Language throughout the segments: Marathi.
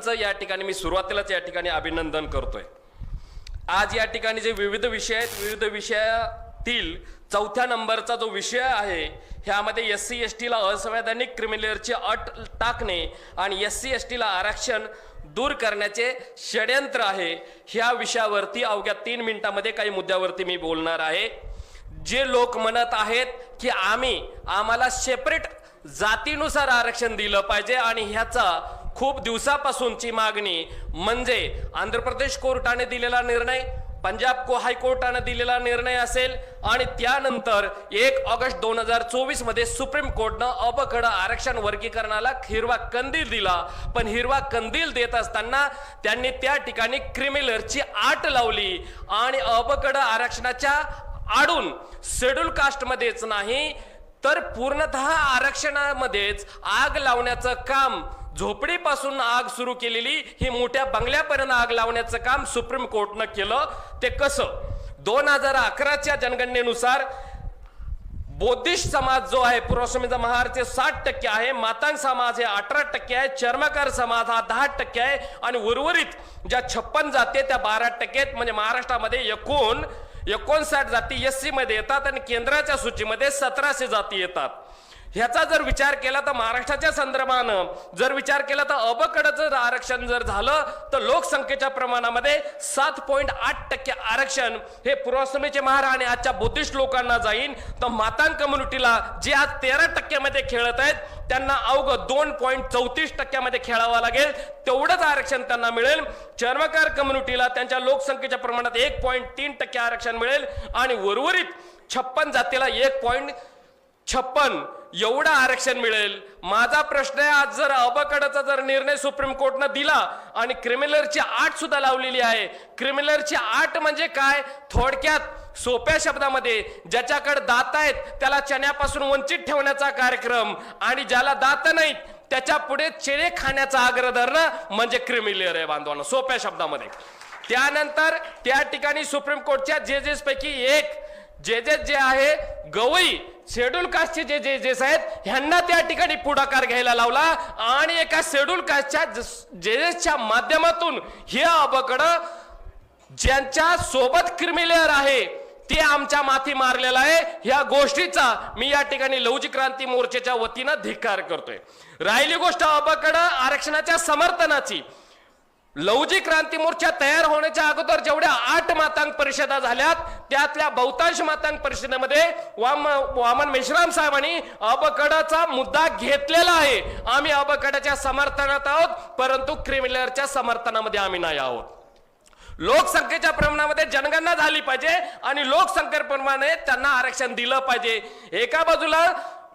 सर्वांचं या ठिकाणी मी सुरुवातीलाच या ठिकाणी अभिनंदन करतोय. आज या ठिकाणी जे विविध विषय आहेत विविध विषयातील चौथ्या नंबरचा जो विषय आहे ह्यामध्ये एस सी एस टीला असंवैधानिक क्रिमिनलची अट टाकणे आणि एस सी एस टीला आरक्षण दूर करण्याचे षडयंत्र आहे ह्या विषयावरती अवघ्या तीन मिनिटामध्ये काही मुद्द्यावरती मी बोलणार आहे. जे लोक म्हणत आहेत की आम्ही आम्हाला सेपरेट जातीनुसार आरक्षण दिलं पाहिजे आणि ह्याचा खूप दिवसापासूनची मागणी म्हणजे आंध्र प्रदेश कोर्टाने दिलेला निर्णय पंजाब को हायकोर्टानं दिलेला निर्णय असेल आणि त्यानंतर एक ऑगस्ट दोन हजार चोवीसमध्ये सुप्रीम कोर्टनं अबकड आरक्षण वर्गीकरणाला हिरवा कंदील दिला. पण हिरवा कंदील देत असताना त्यांनी त्या ठिकाणी क्रिमिलरची आट लावली आणि अबकड आरक्षणाच्या आडून शेड्यूल कास्टमध्येच नाही तर पूर्णतः आरक्षणामध्येच आग लावण्याचं काम झोपडीपासून आग सुरू केलेली ही मोठ्या बंगल्यापर्यंत आग लावण्याचं काम सुप्रीम कोर्टनं केलं. ते कसं? दोन हजार अकराच्या जनगणनेनुसार बौद्धिस्ट समाज जो आहे पुरोशमीचा महारचे साठ टक्के आहे मातांग समाज हे अठरा टक्के आहे चर्मकार समाज हा दहा टक्के आहे आणि उर्वरित ज्या छप्पन जाती त्या बारा टक्के आहेत. म्हणजे महाराष्ट्रामध्ये एकूण एकोणसाठ जाती एस सीमध्ये येतात आणि केंद्राच्या सूचीमध्ये सतराशे जाती येतात. ह्याचा जर विचार केला तर महाराष्ट्राच्या संदर्भानं जर विचार केला तर अबकडचं जर आरक्षण जर झालं तर लोकसंख्येच्या प्रमाणामध्ये सात पॉईंट आठ टक्के आरक्षण हे पूर्वाश्रमीचे महार आणि आजच्या बुद्धिस्ट लोकांना जाईन. तर मातांग कम्युनिटीला जे आज तेरा टक्क्यामध्ये खेळत आहेत त्यांना अवघं दोन पॉईंट चौतीस टक्क्यामध्ये खेळावं लागेल. तेवढंच आरक्षण त्यांना मिळेल. चर्मकार कम्युनिटीला त्यांच्या लोकसंख्येच्या प्रमाणात एक पॉईंट तीन टक्के आरक्षण मिळेल. आणि उर्वरित छप्पन जातीला एक पॉईंट छप्पन एवढं आरक्षण मिळेल. माझा प्रश्न आहे आज जर अबकडचा जर निर्णय सुप्रीम कोर्टनं दिला आणि क्रिमिनलची आठ सुद्धा लावलेली आहे. क्रिमिनलची आठ म्हणजे काय? थोडक्यात सोप्या शब्दामध्ये ज्याच्याकडे दात आहेत त्याला चण्यापासून वंचित ठेवण्याचा कार्यक्रम आणि ज्याला दात नाहीत त्याच्या पुढे चेणे खाण्याचा आग्रह धरणं म्हणजे क्रिमिनल आहे बांधवांना सोप्या शब्दामध्ये. त्यानंतर त्या ठिकाणी सुप्रीम कोर्टच्या जजेस पैकी एक जजेस जे आहे गवई शेड्यूल कास्टचे जे जजेस आहेत ह्यांना त्या ठिकाणी पुढाकार घ्यायला लावला आणि एका शेड्यूल कास्टच्या जेजेसच्या माध्यमातून हे अबकडं ज्यांच्या सोबत क्रिमिलेअर आहे ते आमच्या माथी मारलेला आहे. ह्या गोष्टीचा मी या ठिकाणी लवजी क्रांती मोर्चेच्या वतीनं धिक्कार करतोय. राहिली गोष्ट अबकडं आरक्षणाच्या समर्थनाची. लवजी क्रांती मोर्चा तयार होण्याच्या अगोदर जेवढ्या आठ मातांग परिषदा झाल्यात त्यातल्या बहुतांश मातांग परिषदेमध्ये वाम वामन मेश्राम साहेबांनी अबकडाचा मुद्दा घेतलेला आहे. आम्ही अबकडाच्या समर्थनात आहोत परंतु क्रिमिनलच्या समर्थनामध्ये आम्ही नाही आहोत. लोकसंख्येच्या प्रमाणामध्ये जनगणना झाली पाहिजे आणि लोकसंख्येप्रमाणे त्यांना आरक्षण दिलं पाहिजे. एका बाजूला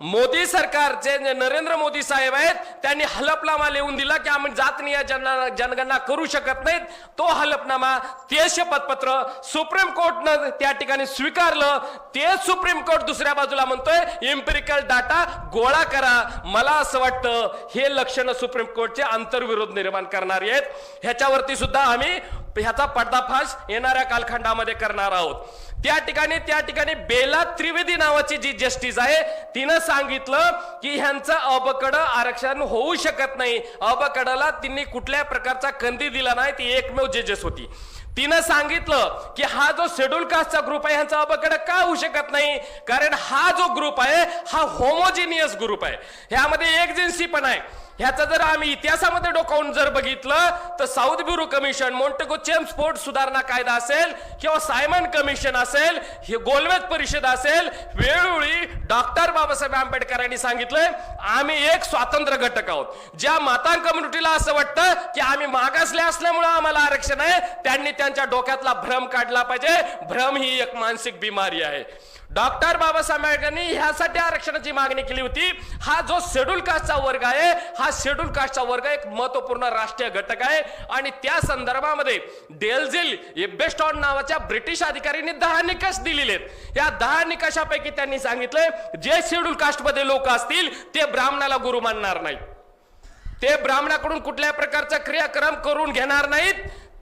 मोदी सरकारचे जे नरेंद्र मोदी साहेब आहेत त्यांनी हलफनामा लिहून दिला की आम्ही जातनीय जन जनगणना करू शकत नाहीत. तो हलफनामा ते शपथपत्र सुप्रीम कोर्टनं त्या ठिकाणी स्वीकारलं. ते सुप्रीम कोर्ट दुसऱ्या बाजूला म्हणतोय इम्पेरिकल डाटा गोळा करा. मला असं वाटतं हे लक्षणं सुप्रीम कोर्टचे आंतरविरोध निर्माण करणारी आहेत. ह्याच्यावरती सुद्धा आम्ही ह्याचा पडदाफाश येणाऱ्या कालखंडामध्ये करणार आहोत. त्या ठिकाणी त्या ठिकाणी बेला त्रिवेदी नावाची जी जस्टिस आहे तिनं सांगितलं की ह्यांचं अबकड आरक्षण होऊ शकत नाही. अबकडला तिने कुठल्या प्रकारचा कंदी दिला नाही ती एकमेव जजेस होती. तिनं सांगितलं की हा जो शेड्यूल कास्टचा ग्रुप आहे ह्यांचा अबकड का होऊ शकत नाही? कारण हा जो ग्रुप आहे हा होमोजिनियस ग्रुप आहे. ह्यामध्ये एक जिन्सी पण आहे. ह्याचा जर आम्ही इतिहासामध्ये डोकावून जर बघितलं तर साऊथ ब्युरो कमिशन मोंटेगो चेम स्पोर्ट सुधारणा कायदा असेल किंवा सायमन कमिशन असेल हे गोलवेज परिषद असेल वेळोवेळी डॉक्टर बाबासाहेब आंबेडकरांनी सांगितलंय आम्ही एक स्वातंत्र्य घटक आहोत. ज्या माता कम्युनिटीला असं वाटतं की आम्ही मागासले असल्यामुळे आम्हाला आरक्षण आहे त्यांनी त्यांच्या डोक्यातला भ्रम काढला पाहिजे. भ्रम ही एक मानसिक बिमारी आहे. डॉक्टर बाबासाहेब आंबेडकरांनी ह्यासाठी आरक्षणाची मागणी केली होती. हा जो शेड्यूल कास्टचा वर्ग आहे हा शेड्यूल कास्टचा वर्ग एक महत्त्वपूर्ण राष्ट्रीय घटक आहे. आणि त्या संदर्भामध्ये डेलझिल एबेस्टॉन नावाच्या ब्रिटिश अधिकाऱ्यांनी दहा निकष दिलेले आहेत. या दहा निकषापैकी त्यांनी सांगितलंय जे शेड्यूल कास्टमध्ये लोक असतील ते ब्राह्मणाला गुरु मानणार नाही ते ब्राह्मणाकडून कुठल्या प्रकारचा क्रियाक्रम करून घेणार नाहीत.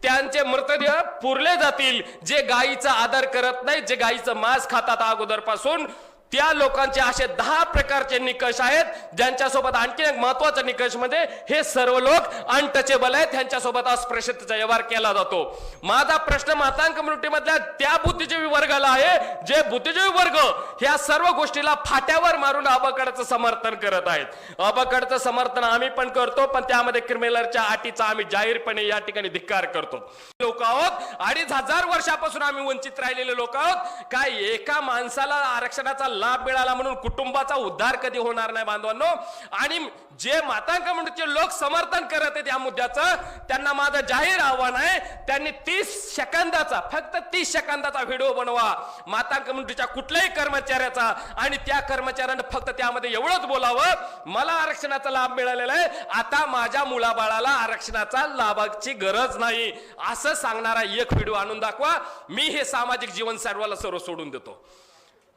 त्यांचे मृतदेह पुरले जातील. जे गायीचा आदर करत नाहीत जे गायीचं मांस खातात अगोदरपासून त्या लोकांचे असे दहा प्रकारचे निकष आहेत ज्यांच्यासोबत आणखी एक महत्त्वाचा निकष म्हणजे हे सर्व लोक अनटचेबल आहेत त्यांच्यासोबत अस्पृश्यतेचा व्यवहार केला जातो. माझा प्रश्न मातांक कम्युनिटीमधल्या त्या बुद्धिजीवी वर्गाला आहे जे बुद्धिजीवी वर्ग ह्या सर्व गोष्टीला फाट्यावर मारून अबकडचं समर्थन करत आहेत. अबकडचं समर्थन आम्ही पण करतो पण त्यामध्ये क्रिमिनलच्या अटीचा आम्ही जाहीरपणे या ठिकाणी धिक्कार करतो. लोक आहोत अडीच हजार वर्षापासून आम्ही वंचित राहिलेले लोक आहोत. काय एका माणसाला आरक्षणाचा लाभ मिळाला म्हणून कुटुंबाचा उद्धार कधी होणार नाही बांधवांनो? आणि जे मातांक कम्युनिटीचे लोक समर्थन करत आहेत या मुद्द्याचं त्यांना माझं जाहीर आव्हान आहे त्यांनी तीस सेकंदाचा फक्त तीस सेकंदाचा व्हिडिओ बनवा. माता कम्युनिटीच्या कुठल्याही कर्मचाऱ्याचा आणि त्या कर्मचाऱ्यानं फक्त त्यामध्ये एवढंच बोलावं मला आरक्षणाचा लाभ मिळालेला आहे. आता माझ्या मुलाबाळाला आरक्षणाचा लाभाची गरज नाही. असं सांगणारा एक व्हिडिओ आणून दाखवा. मी हे सामाजिक जीवन सर्वाला सर्व सोडून देतो.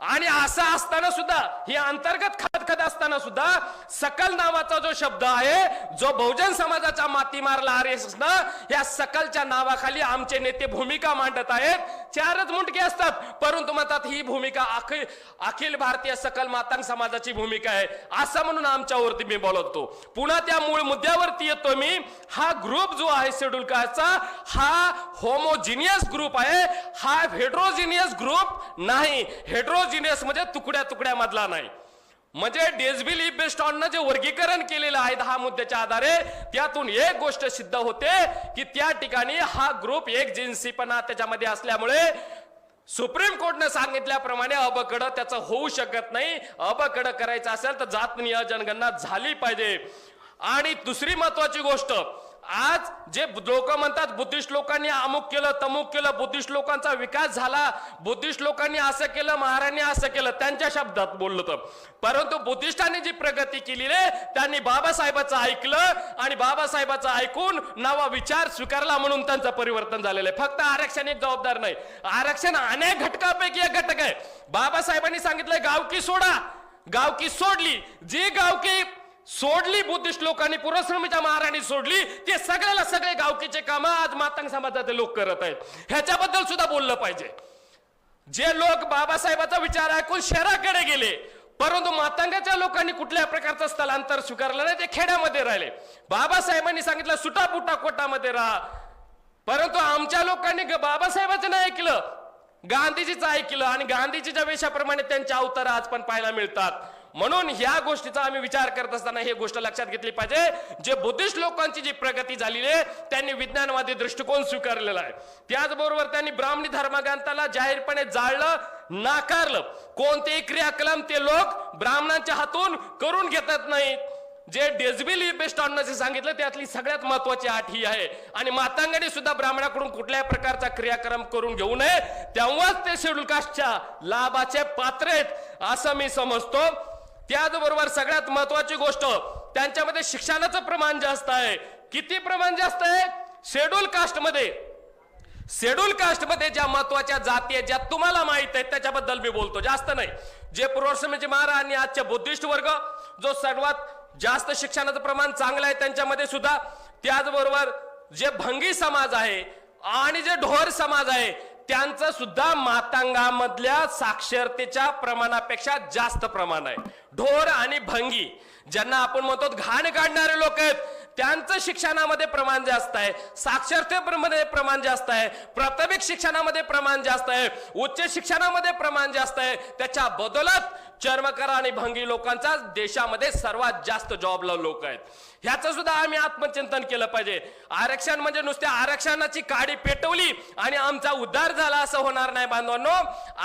आणि असं असताना सुद्धा ही अंतर्गत खदखद असताना सुद्धा सकल नावाचा जो शब्द आहे जो बहुजन समाजाचा माती मारला आर एस या सकलच्या नावाखाली आमचे नेते भूमिका मांडत आहेत. चारच मुंडके असतात परंतु म्हणतात ही भूमिका अखिल अखिल भारतीय सकल मातांग समाजाची भूमिका आहे. असं म्हणून आमच्यावरती मी बोलवतो पुन्हा त्या मूळ मुद्द्यावरती येतो मी. हा ग्रुप जो आहे शेड्यूल कास्टचा हा होमोजिनियस ग्रुप आहे. हा हेड्रोजिनियस ग्रुप नाही. हेड्रोजिनियस म्हणजे तुकड्या तुकड्या मधला नाही. म्हणजे डेझबिल बेस्ट ऑन जे वर्गीकरण केलेलं आहे दहा मुद्द्याच्या आधारे त्यातून एक गोष्ट सिद्ध होते की त्या ठिकाणी हा ग्रुप एक जिन्सीपणा त्याच्यामध्ये असल्यामुळे सुप्रीम कोर्टनं सांगितल्याप्रमाणे अबकड त्याचं होऊ शकत नाही. अबकड करायचं असेल तर जातनीय जनगणना झाली पाहिजे. आणि दुसरी महत्वाची गोष्ट आज जे लोक म्हणतात बुद्धिस्ट लोकांनी अमुक केलं तमुक केलं बुद्धिस्ट लोकांचा विकास झाला बुद्धिस्ट लोकांनी असं केलं महाराणी असं केलं त्यांच्या शब्दात बोललो तर. परंतु बुद्धिस्टांनी जी प्रगती केली आहे त्यांनी बाबासाहेबाचं ऐकलं आणि बाबासाहेबाचं ऐकून नवा विचार स्वीकारला म्हणून त्यांचं परिवर्तन झालेलं आहे. फक्त आरक्षण एक जबाबदार नाही. आरक्षण अनेक घटकापैकी एक घटक आहे. बाबासाहेबांनी सांगितलंय गावकी सोडा. गावकी सोडली. जी गावकी सोडली बुद्धिस्ट लोकांनी पुरश्रमीच्या महाराणी सोडली ते सगळ्याला सगळे गावकीचे काम आज मातंग समाजाचे लोक करत आहेत. ह्याच्याबद्दल सुद्धा बोललं पाहिजे. जे लोक बाबासाहेबाचा विचार ऐकून शहराकडे गेले परंतु मातंगाच्या लोकांनी कुठल्या प्रकारचं स्थलांतर स्वीकारलं नाही ते खेड्यामध्ये राहिले. बाबासाहेबांनी सांगितलं सुटापुटा कोटामध्ये राहा. परंतु आमच्या लोकांनी ग- बाबासाहेबाचं नाही ऐकलं. गांधीजीचं ऐकलं आणि गांधीजीच्या वेशाप्रमाणे त्यांच्या अवतार आज पण पाहायला मिळतात. म्हणून ह्या गोष्टीचा आम्ही विचार करत असताना ही गोष्ट लक्षात घेतली पाहिजे. जे बुद्धिस्ट लोकांची जी प्रगती झालेली आहे त्यांनी विज्ञानवादी दृष्टिकोन स्वीकारलेला आहे. त्याचबरोबर त्यांनी ब्राह्मणी धर्मग्रंथाला जाहीरपणे जाळलं नाकारलं. कोणतेही क्रियाकलाम ते लोक ब्राह्मणांच्या हातून करून घेतात नाहीत. जे डेजबिल बेस्ट ऑन सांगितलं त्यातली सगळ्यात महत्वाची आठ ही आहे. आणि मातांगाने सुद्धा ब्राह्मणाकडून कुठल्याही प्रकारचा क्रियाक्रम करून घेऊ नये. तेव्हाच ते शेड्यूल कास्टच्या लाभाचे पात्र आहेत असं मी समजतो. त्याचबरोबर सगळ्यात महत्वाची गोष्ट त्यांच्यामध्ये शिक्षणाचं प्रमाण जास्त आहे. किती प्रमाण जास्त आहे? शेड्यूल कास्टमध्ये. शेड्यूल कास्टमध्ये ज्या महत्त्वाच्या जाती आहेत ज्या तुम्हाला माहीत आहेत त्याच्याबद्दल मी बोलतो. जास्त नाही. जे पूर्वश्रमीचे महाराज आणि आजच्या बुद्धिस्ट वर्ग जो सर्वात जास्त शिक्षणाचं प्रमाण चांगलं आहे त्यांच्यामध्ये सुद्धा त्याचबरोबर जे भंगी समाज आहे आणि जे ढोर समाज आहे त्यांचं सुद्धा मातांगामधल्या साक्षरतेच्या प्रमाणापेक्षा जास्त प्रमाण आहे. ढोर आणि भंगी ज्यांना आपण म्हणतो घाण काढणारे लोक आहेत त्यांचं शिक्षणामध्ये प्रमाण जास्त आहे साक्षरतेमध्ये प्रमाण जास्त आहे प्राथमिक शिक्षणामध्ये प्रमाण जास्त आहे उच्च शिक्षणामध्ये प्रमाण जास्त आहे. त्याच्या बदलत चर्मकार आणि भंगी लोकांचा देशामध्ये सर्वात जास्त जॉबला लोक आहेत. ह्याचं सुद्धा आम्ही आत्मचिंतन केलं पाहिजे. आरक्षण म्हणजे नुसत्या आरक्षणाची काडी पेटवली आणि आमचा उद्धार झाला असं होणार नाही बांधवांनो.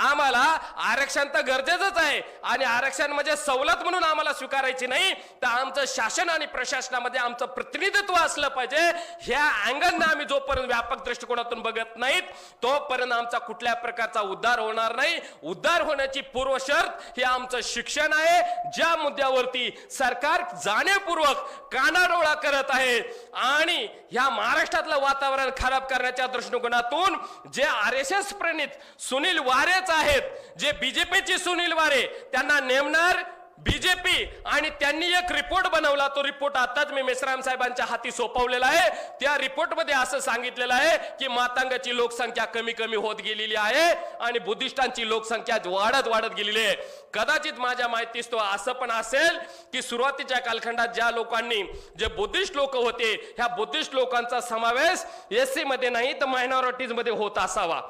आम्हाला आरक्षण तर गरजेचंच आहे आणि आरक्षण म्हणजे सवलत म्हणून आम्हाला स्वीकारायची नाही. तर आमचं शासन आणि प्रशासनामध्ये आमचं प्रतिनिधित्व असलं पाहिजे. ह्या अँगलनं आम्ही जोपर्यंत व्यापक दृष्टिकोनातून बघत नाहीत तोपर्यंत आमचा कुठल्या प्रकारचा उद्धार होणार नाही. उद्धार होण्याची पूर्व शर्त हे आमचं शिक्षण आहे. ज्या मुद्द्यावरती सरकार जाणीवपूर्वक कानाडोळा करत आहे. आणि ह्या महाराष्ट्रातलं वातावरण खराब करण्याच्या दृष्टिकोनातून जे आर एस एस प्रणित सुनील वारेच आहेत जे बीजेपीचे सुनील वारे त्यांना नेमणार बीजेपी आणि त्यांनी एक रिपोर्ट बनवला. तो रिपोर्ट आताच मी मेश्राम साहेबांच्या हाती सोपवलेला आहे. त्या रिपोर्टमध्ये असं सांगितलेलं आहे की मातांगाची लोकसंख्या कमी कमी होत गेलेली आहे आणि बुद्धिस्टांची लोकसंख्या वाढत वाढत गेलेली आहे. कदाचित माझ्या माहितीस तो असं पण असेल की सुरुवातीच्या कालखंडात ज्या लोकांनी जे बुद्धिस्ट लोक होते ह्या बुद्धिस्ट लोकांचा समावेश एसमध्ये नाही तर मायनॉरिटीजमध्ये होत असावा.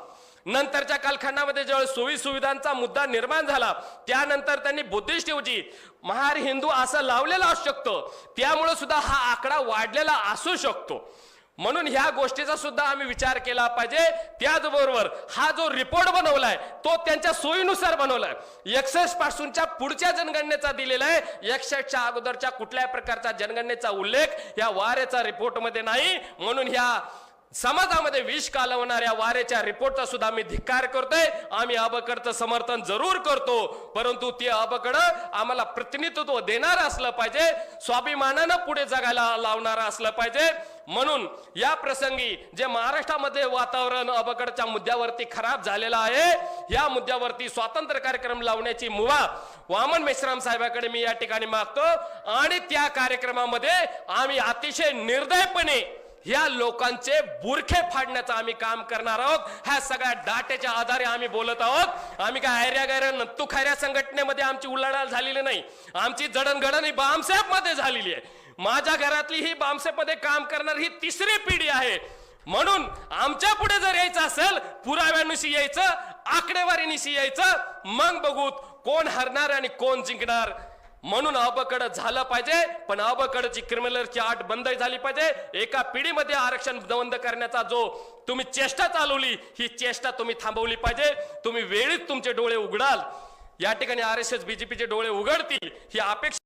नंतरच्या कालखंडामध्ये जेव्हा सोयी सुविधांचा मुद्दा निर्माण झाला त्यानंतर त्यांनी बुद्धिस्ट ऐवजी महार हिंदू असं लावलेलं असू शकतं. त्यामुळे सुद्धा हा आकडा वाढलेला असू शकतो. म्हणून ह्या गोष्टीचा सुद्धा आम्ही विचार केला पाहिजे. त्याचबरोबर हा जो रिपोर्ट बनवलाय तो त्यांच्या सोयीनुसार बनवलाय. एकसष्ट पासूनच्या पुढच्या जनगणनेचा दिलेला आहे. एकसष्टच्या अगोदरच्या कुठल्याही प्रकारच्या जनगणनेचा उल्लेख या वारेचा रिपोर्टमध्ये नाही. म्हणून ह्या समाजामध्ये विष कालवणाऱ्या वारेच्या रिपोर्टचा सुद्धा मी धिक्कार करतोय. आम्ही अबकडचं समर्थन जरूर करतो. परंतु ते अबकड आम्हाला प्रतिनिधित्व देणार असलं पाहिजे. स्वाभिमानानं पुढे जगायला लावणारं असलं पाहिजे. म्हणून या प्रसंगी जे महाराष्ट्रामध्ये वातावरण अबकडच्या मुद्द्यावरती खराब झालेलं आहे या मुद्द्यावरती स्वातंत्र्य कार्यक्रम लावण्याची मुभा वामन मेश्राम साहेबाकडे मी या ठिकाणी मागतो. आणि त्या कार्यक्रमामध्ये आम्ही अतिशय निर्दयपणे ह्या लोकांचे बुरखे फाडण्याचं आम्ही काम करणार आहोत. ह्या सगळ्या डाट्याच्या आधारे आम्ही बोलत आहोत. आम्ही काय ऐर्या गैऱ्या नत्तू खायऱ्या संघटनेमध्ये आमची उलाढाल झालेली नाही. आमची जडणघडण ही बामसेपमध्ये झालेली आहे. माझ्या घरातली ही बामसेपमध्ये काम करणार ही तिसरी पिढी आहे. म्हणून आमच्या पुढे जर यायचं असेल पुराव्यानुशी यायचं आकडेवारीनिशी यायचं मग बघू कोण हरणार आणि कोण जिंकणार. म्हणून अबकड झालं पाहिजे पण अबकडची क्रिमिनलची आठ बंद झाली पाहिजे. एका पिढीमध्ये आरक्षण बंद करण्याचा जो तुम्ही चेष्टा चालवली ही चेष्टा तुम्ही थांबवली पाहिजे. तुम्ही वेळीच तुमचे डोळे उघडाल. या ठिकाणी आर एस एस बीजेपीचे डोळे उघडतील ही अपेक्षा